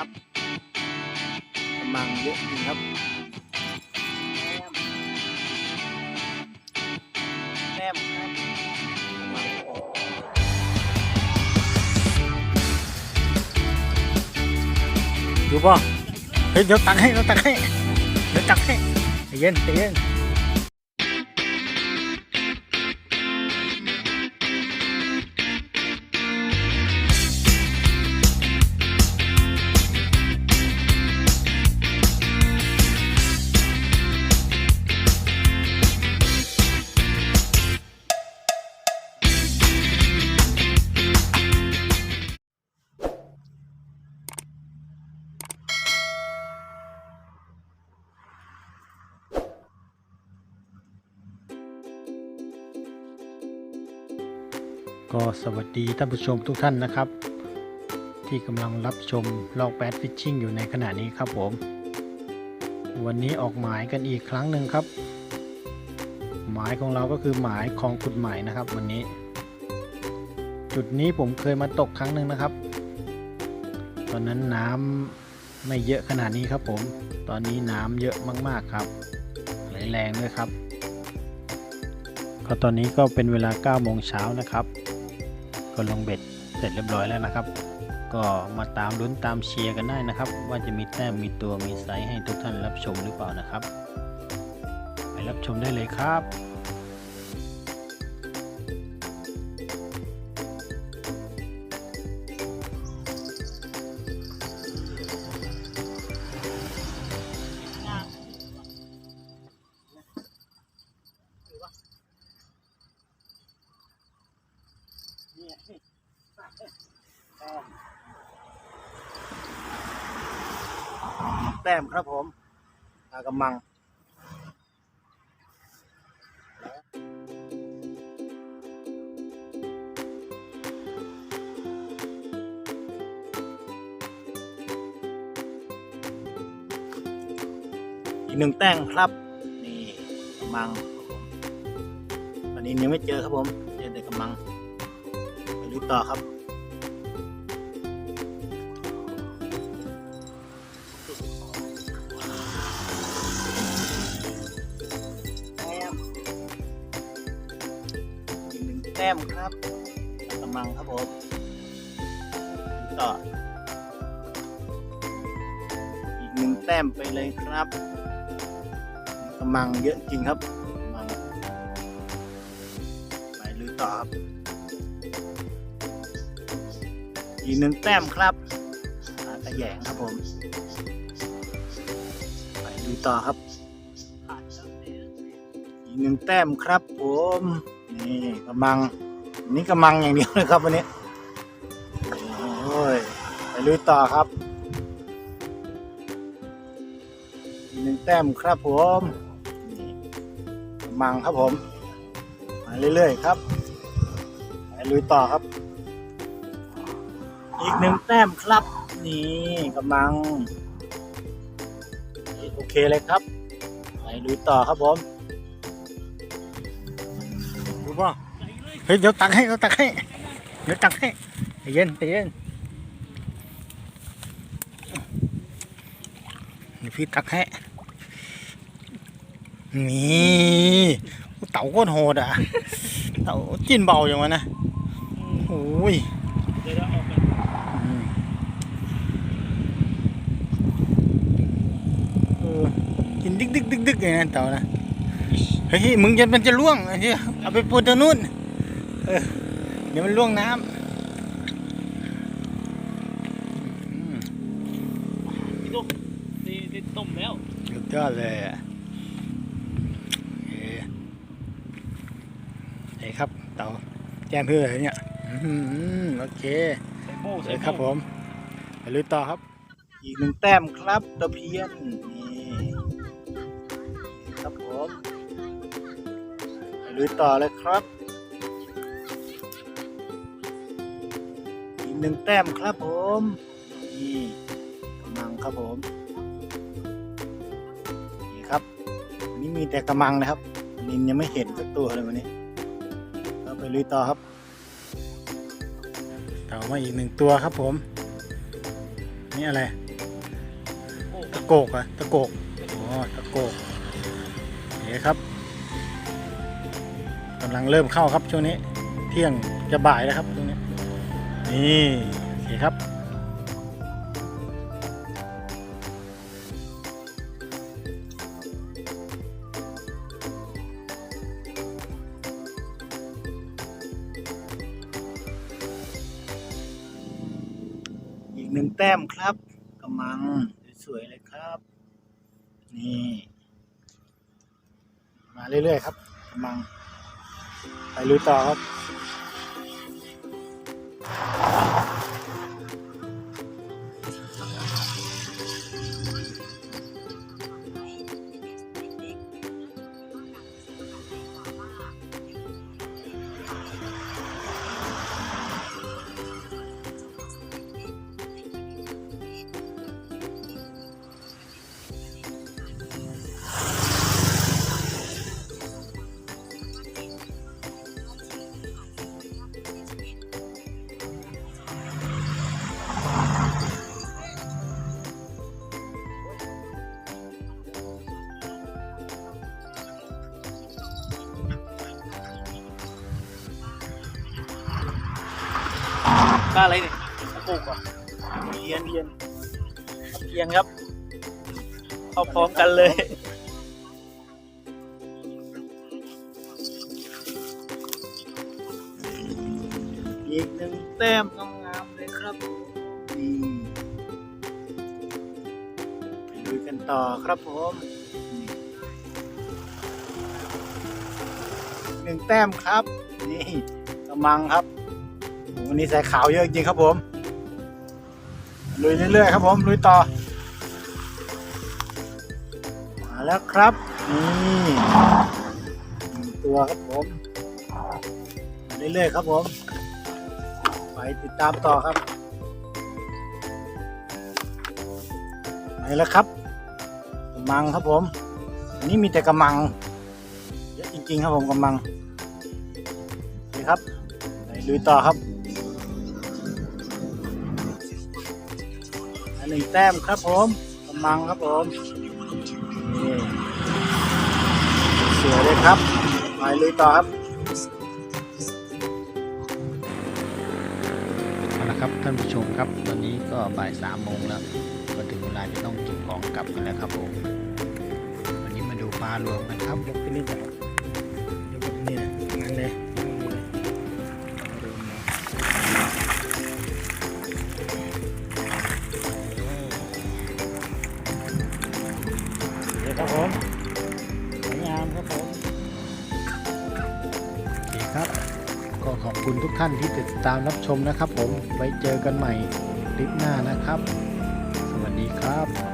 ครับกำลังเยอะจริงครับแต้มแต้มครับออกดูป่ะเฮ้ยเดี๋ยวตักให้เดี๋ยวตักให้เดี๋ยวตักให้ใจเย็นใจเย็น ก็สวัสดีท่านผู้ชมทุกท่านนะครับ ที่กำลังรับชมลอกแปดฟิชชิ่งอยู่ในขณะนี้ครับผม วันนี้ออกหมายกันอีกครั้งหนึ่งครับ หมายของเราก็คือหมายคลองขุดหมายนะครับ วันนี้ จุดนี้ผมเคยมาตกครั้งหนึ่งนะครับ ตอนนั้นน้ำไม่เยอะขนาดนี้ครับผม ตอนนี้น้ำเยอะมากๆครับไหลแรงด้วยครับก็ตอนนี้ก็เป็นเวลา9โมงเช้านะครับ ก็ลงเบ็ดเสร็จเรียบร้อยแล้วนะครับ ก็มาตามลุ้นตามเชียร์กันได้นะครับ ว่าจะมีแต้มมีตัวมีไซส์ให้ทุกท่านรับชมหรือเปล่านะครับ ไปรับชมได้เลยครับ แต้มครับผมอากำมังอีกหนึ่งแต้มครับ นี่กำมังครับผมตอนนี้ยังไม่เจอครับผม เจอแต่กำมัง ดูต่อครับแต้มอีกหนึ่งแต้มครับกำลังครับผมต่อ อีกหนึ่งแต้มไปเลยครับกำลังเยอะจริงครับกำลังไปลุยต่อครับ อีกหนึ่งแต้มครับปลากระแยงครับผม ไปลุยต่อครับ อีกหนึ่งแต้มครับผม นี่กำลัง นี่กำลังอย่างเดียวเลยครับวันนี้ โอ้ย ไปลุยต่อครับ อีกหนึ่งแต้มครับผมนี่กำลังครับผม มาเรื่อยๆครับไปลุยต่อครับ อีกหนึ่งแต้มครับ นี่กำลัง โอเคเลยครับ ไปลุยต่อครับผมรู้ป่ะเฮ้ยเดี๋ยวตักให้เดี๋ยวตักให้เดี๋ยวตักให้ใจเย็นใจเย็นเดี๋ยวพี่ตักให้นี่เต่าโคตรโหดอะ เต่ากินเบาอย่างวะนะโอ้ยเดี๋ยวเราออกกัน อืมเออ กินดึกดึกดึกดึกอย่างนั้นเต่านะเฮ้ยมึงจะมันจะล่วงไอ้เหี้ยเอาไปปูตรงนู้นเออเดี๋ยวมันล่วงน้ำอืมพี่ตุ๊กนี่นี่ต้มแล้วสุดยอดเลยอะโอเคเฮ้ยครับเต่าแจ้มเพื่ออะไรเนี่ยอื้อหือโอเคใส่โม่สใส่วยครับผมไปลุยต่อครับ อีกหนึ่งแต้มครับตะเพียนนี่ ผมไปลุยต่อเลยครับ อีกหนึ่งแต้มครับผม นี่กำลังครับผม นี่ครับอันนี้มีแต่กำลังนะครับ นินยังไม่เห็นสักตัวเลยวันนี้เราไปลุยต่อครับเต่ามาอีกหนึ่งตัวครับผม นี่อะไรโกกอะตะโกก อ๋อ ตะโกก ครับกำลังเริ่มเข้าครับช่วงนี้ เที่ยงจะบ่ายแล้วครับช่วงนี้นี่โอเคครับอีกหนึ่งแต้มครับกำมังสวยๆเลยครับ นี่ มาเรื่อยๆครับกำมังไปลุยต่อครับาอะไรเนี่ยตะโกกอะเทียนเทียนเทียนครับ เข้าพร้อมกันเลยอีกหนึ่งแต้มงามๆเลยครับนี่ไปลุยกันต่อครับผมหนึ่งแต้มครับ นี่กำมังครับ วันนี้สายขาวเยอะจริงครับผม ลุยเรื่อยๆครับผมลุยต่อ มาแล้วครับนี่หนึ่งตัวครับผมเรื่อยๆครับผม ไปติดตามต่อครับไปแล้วครับกำมังครับผมอันนี้มีแต่กำมังเยอะจริงๆครับผมกำมังนี่ครับไปลุยต่อครับ หนึ่งแต้มครับผมกำมังครับผมนี่สวยเลยครับไปลุยต่อครับเอาละครับท่านผู้ชมครับตอนนี้ก็บ่ายสามโมงแล้วก็ถึงเวลาจะต้องเก็บของกลับกันแล้วครับผมวันนี้มาดูปลารวมกันครับยกขึ้นนี่จ้ะย ครับ ก็ขอบคุณทุกท่านที่ติดตามรับชมนะครับ ผมไว้เจอกันใหม่คลิปหน้านะครับ สวัสดีครับ